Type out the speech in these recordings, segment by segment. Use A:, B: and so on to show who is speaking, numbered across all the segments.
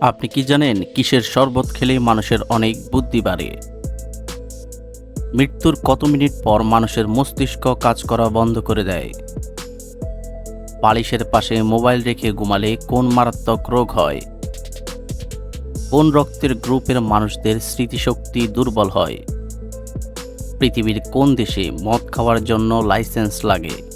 A: আপনি কি জানেন কিসের শরবত খেলে মানুষের অনেক বুদ্ধি বাড়ে? মৃত্যুর কত মিনিট পর মানুষের মস্তিষ্ক কাজ করা বন্ধ করে দেয়? পালিশের পাশে মোবাইল রেখে ঘুমালে কোন মারাত্মক রোগ হয়? কোন রক্তের গ্রুপের মানুষদের স্মৃতিশক্তি দুর্বল হয়? পৃথিবীর কোন দেশে মদ খাওয়ার জন্য লাইসেন্স লাগে?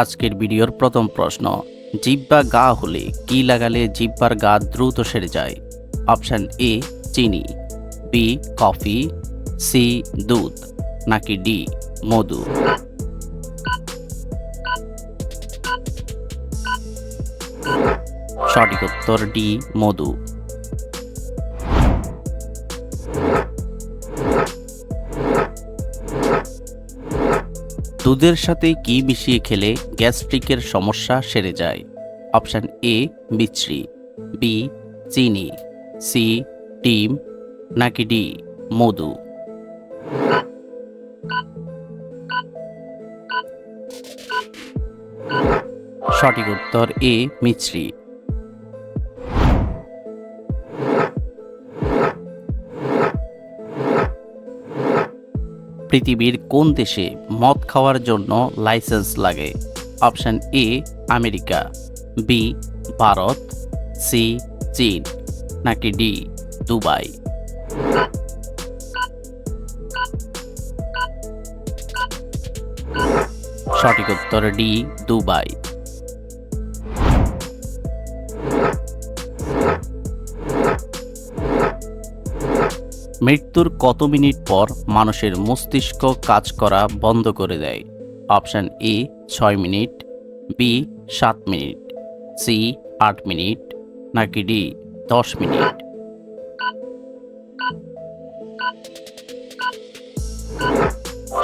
A: আজকের ভিডিওর প্রথম প্রশ্ন, জিব্বা গা হলে কি লাগালে জিব্বার গা দ্রুত সেরে যায়? অপশান এ, চিনি, বি, কফি, সি, দুধ, নাকি ডি, মধু? সঠিক উত্তর ডি, মধু। দুধের সাথে কি মিশিয়ে খেলে গ্যাস্ট্রিকের সমস্যা সেরে যায়? অপশান এ বিচ্রি বি, চিনি। সি, ডিম। নাকি ডি, মধু? সঠিক উত্তর এ, মিছরি। পৃথিবীর কোন দেশে মদ খাওয়ার জন্য লাইসেন্স লাগে? Option A, America. B, Bharat. C, চীন। নাকি ডি, দুবাই। সঠিক উত্তর ডি, দুবাই। মৃত্যুর কত মিনিট পর মানুষের মস্তিষ্ক কাজ করা বন্ধ করে দেয়? অপশান এ, ছয় মিনিট, বি, সাত মিনিট, সি, আট মিনিট, নাকি ডি, দশ মিনিট?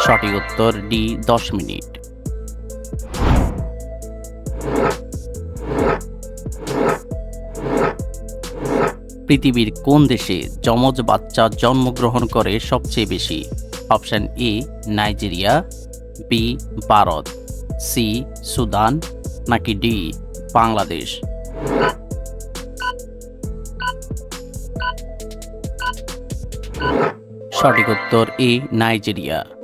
A: সঠিক উত্তর ডি, দশ মিনিট। পৃথিবীর কোন দেশে যমজ বাচ্চা জন্মগ্রহণ করে সবচেয়ে বেশি? Option A, Nigeria, B, Bharat, C, Sudan, নাকি ডি, বাংলাদেশ? সঠিক উত্তর এ, নাইজেরিয়া।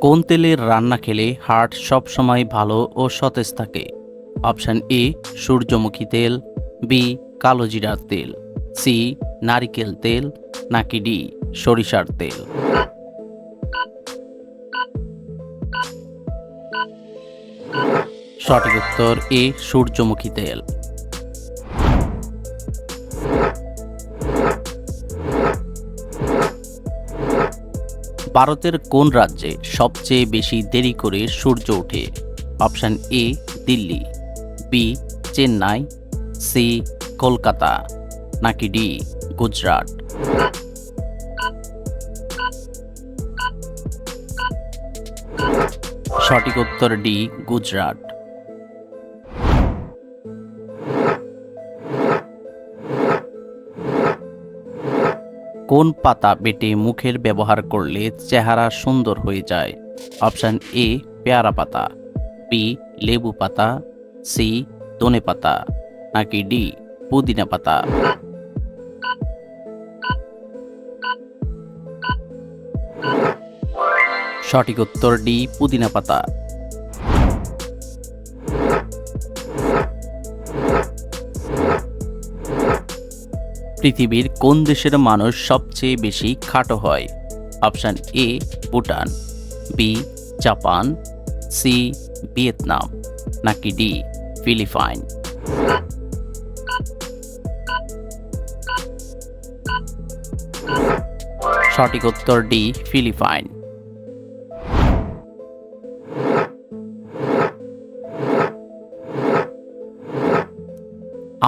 A: কোন তেলের রান্না খেলে হার্ট সবসময় ভালো ও সতেজ থাকে? অপশান এ, সূর্যমুখী তেল, বি, কালো জিরার তেল, সি, নারিকেল তেল, নাকি ডি, সরিষার তেল। সঠিক উত্তর এ, সূর্যমুখী তেল। ভারতের কোন রাজ্যে সবচেয়ে বেশি দেরি করে সূর্য ওঠে? Option A, Delhi, B, Chennai, C, Kolkata, নাকি ডি, গুজরাট? সঠিক উত্তর ডি, গুজরাট। কোন পাতা বেটে মুখের ব্যবহার করলে চেহারা সুন্দর হয়ে যায়? অপশান এ, পেয়ারা পাতা। বি, লেবু পাতা। সি, ধনে পাতা। নাকি ডি, পুদিনা পাতা। সঠিক উত্তর ডি, পুদিনা পাতা। পৃথিবীর কোন দেশের মানুষ সবচেয়ে বেশি খাটো হয়? Option A, Bhutan, B, Japan, C, Vietnam, নাকি ডি, ফিলিপাইন? সঠিক উত্তর ডি, ফিলিপাইন।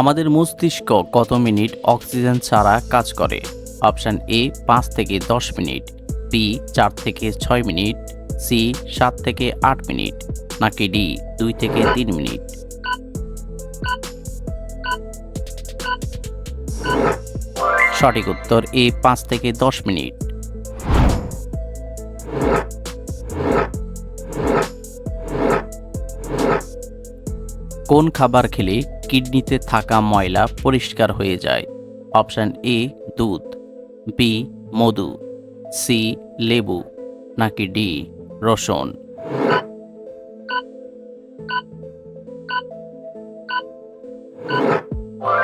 A: আমাদের মস্তিষ্ক কত মিনিট অক্সিজেন ছাড়া কাজ করে? অপশান এ, পাঁচ থেকে দশ মিনিট, বি, চার থেকে ছয় মিনিট, সি, সাত থেকে আট মিনিট, নাকি ডি, দুই থেকে তিন মিনিট? সঠিক উত্তর এ, পাঁচ থেকে দশ মিনিট। কোন খাবার খেলে কিডনিতে থাকা ময়লা পরিষ্কার হয়ে যায়। অপশান এ, দুধ। বি, মধু। সি, লেবু। নাকি ডি, রসুন।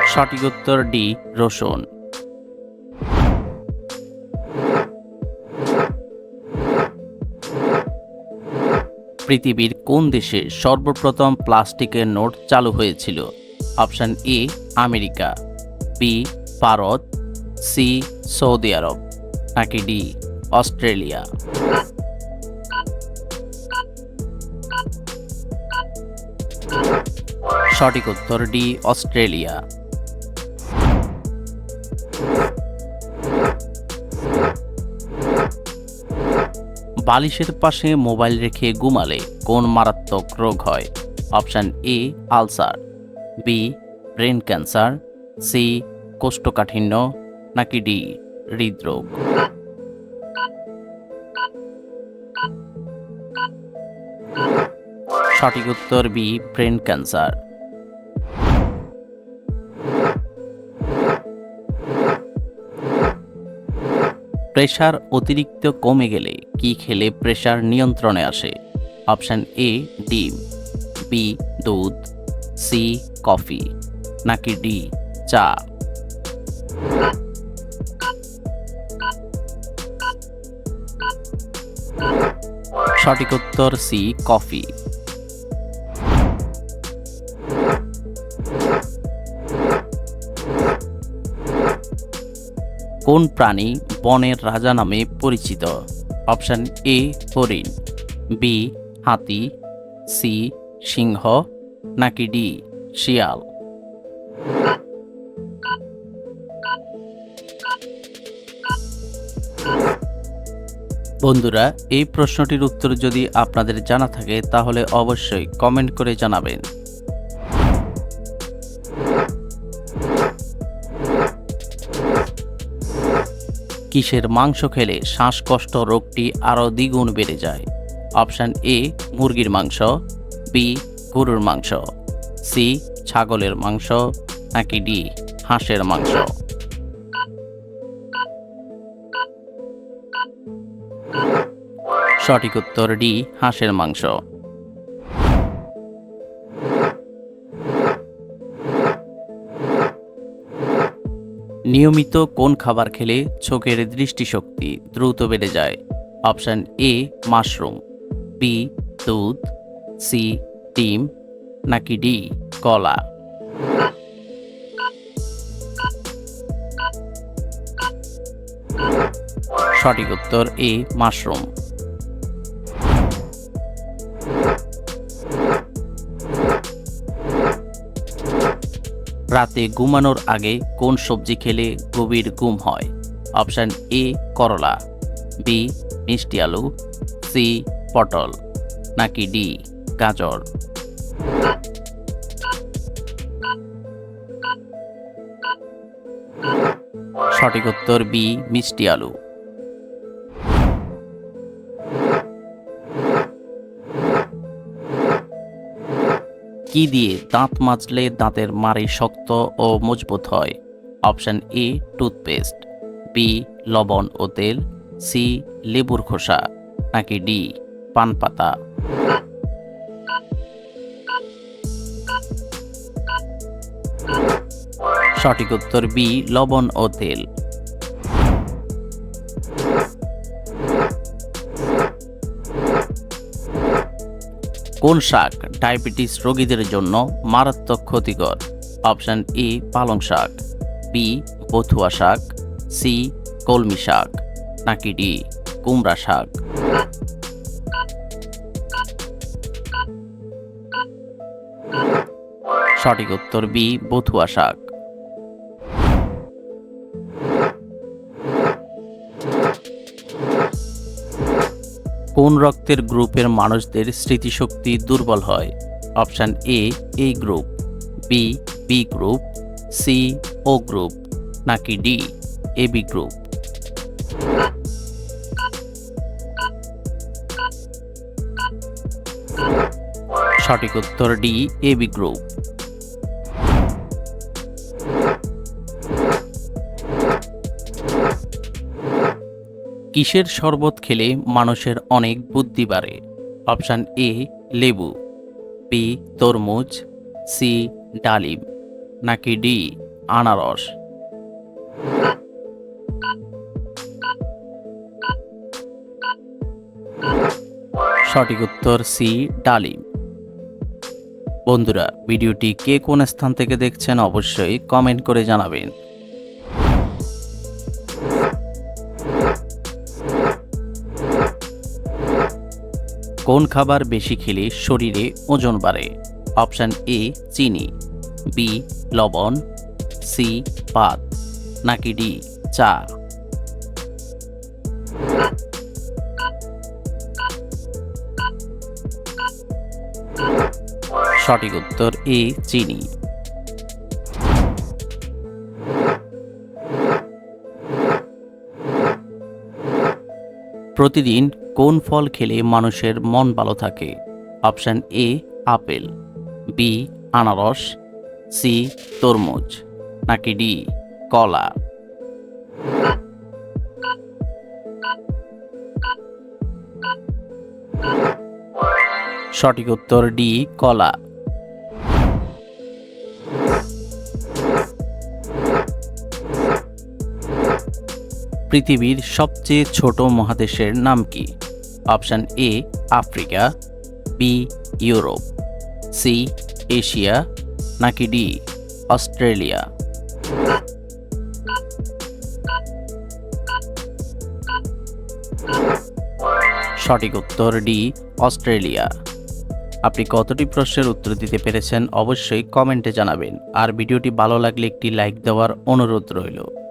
A: সঠিক উত্তর ডি, রসুন। পৃথিবীর কোন দেশে সর্বপ্রথম প্লাস্টিকের নোট চালু হয়েছিল? Option A, America, B, Bharat, C, Saudi আরব, নাকি ডি, অস্ট্রেলিয়া? সঠিক উত্তর ডি, অস্ট্রেলিয়া। বালিশের পাশে মোবাইল রেখে ঘুমালে কোন মারাত্মক রোগ হয়? Option A, ulcer. B brain cancer C কোষ্ঠকাঠিন্য নাকি ডি হৃদরোগ? সঠিক উত্তর বি ব্রেন ক্যান্সার প্রেশার অতিরিক্ত কমে গেলে কি খেলে প্রেশার নিয়ন্ত্রণে আসে? অপশান এ ডিম। বি দুধ। সি কফি, নাকি ডি, চা? সঠিক উত্তর সি, কফি। কোন প্রাণী বনের রাজা নামে পরিচিত? অপশান এ, হরিণ, বি, হাতি, সি, সিংহ, নাকি ডি? শিয়াল। বন্ধুরা, এই প্রশ্নটির উত্তর যদি আপনাদের জানা থাকে, তাহলে অবশ্যই কমেন্ট করে জানাবেন। কিসের মাংস খেলে শ্বাসকষ্ট রোগটি আরও দ্বিগুণ বেড়ে যায়? অপশান এ, মুরগির মাংস, বি, গরুর মাংস। সি, ছাগলের মাংস, নাকি ডি, হাঁসের মাংস? সঠিক উত্তর ডি, হাঁসের মাংস। নিয়মিত কোন খাবার খেলে চোখের দৃষ্টিশক্তি দ্রুত বেড়ে যায়? অপশান এ, মাশরুম, বি, দুধ, সি, ডিম নাকি ডি? কলা। সঠিক উত্তর এ, মাশরুম। রাতে ঘুমানোর আগে কোন সবজি খেলে গভীর ঘুম হয়? অপশান এ, করলা। বি, মিষ্টি আলু। সি, পটল। নাকি ডি, গাজর। সঠিক উত্তর বি, মিষ্টি আলু। কি দিয়ে দাঁত মাজলে দাঁতের মাড়ি শক্ত ও মজবুত হয়? অপশান এ, টুথপেস্ট। বি, লবণ ও তেল। সি, লেবুর খোসা। নাকি ডি, পান পাতা। সঠিক উত্তর বি, লবণ ও তেল। কোন শাক ডায়াবেটিস রোগীদের জন্য মারাত্মক ক্ষতিকর? অপশান এ, পালং শাক, বি, বথুয়া শাক, সি, কলমি শাক, নাকি ডি, কুমড়া শাক। সঠিক উত্তর বি, বথুয়া শাক। কোন রক্তের গ্রুপের মানুষদের স্মৃতিশক্তি দুর্বল হয়? Option A A group, B B group, C, O group, নাকি ডি, এ, বি গ্রুপ? সঠিক উত্তর ডি বি গ্রুপ। কিসের শরবত খেলে মানুষের অনেক বুদ্ধি বাড়ে? অপশান এ, লেবু। বি, তরমুজ। সি, ডালিম। নাকি ডি, আনারস। সঠিক উত্তর সি, ডালিম। বন্ধুরা, ভিডিওটি কে কোন স্থান থেকে দেখছেন অবশ্যই কমেন্ট করে জানাবেন। কোন খাবার বেশি খেলে শরীরে ওজন বাড়ে? অপশান এ, চিনি। বি, লবণ। সি, পাত। নাকি ডি চা সঠিক উত্তর এ, চিনি। প্রতিদিন কোন ফল খেলে মানুষের মন ভালো থাকে? Option A, apple. বি, আনারস। সি, তরমুজ। নাকি ডি, কলা। সঠিক উত্তর ডি, কলা। পৃথিবীর সবচেয়ে ছোট মহাদেশের নাম কি? Option A, Africa, B, Europe, C, Asia, নাকি ডি, অস্ট্রেলিয়া? সঠিক উত্তর ডি, অস্ট্রেলিয়া। আপনি কতটি প্রশ্নের উত্তর দিতে পেরেছেন অবশ্যই কমেন্টে জানাবেন। আর ভিডিওটি ভালো লাগলে একটি লাইক দেওয়ার অনুরোধ রইল।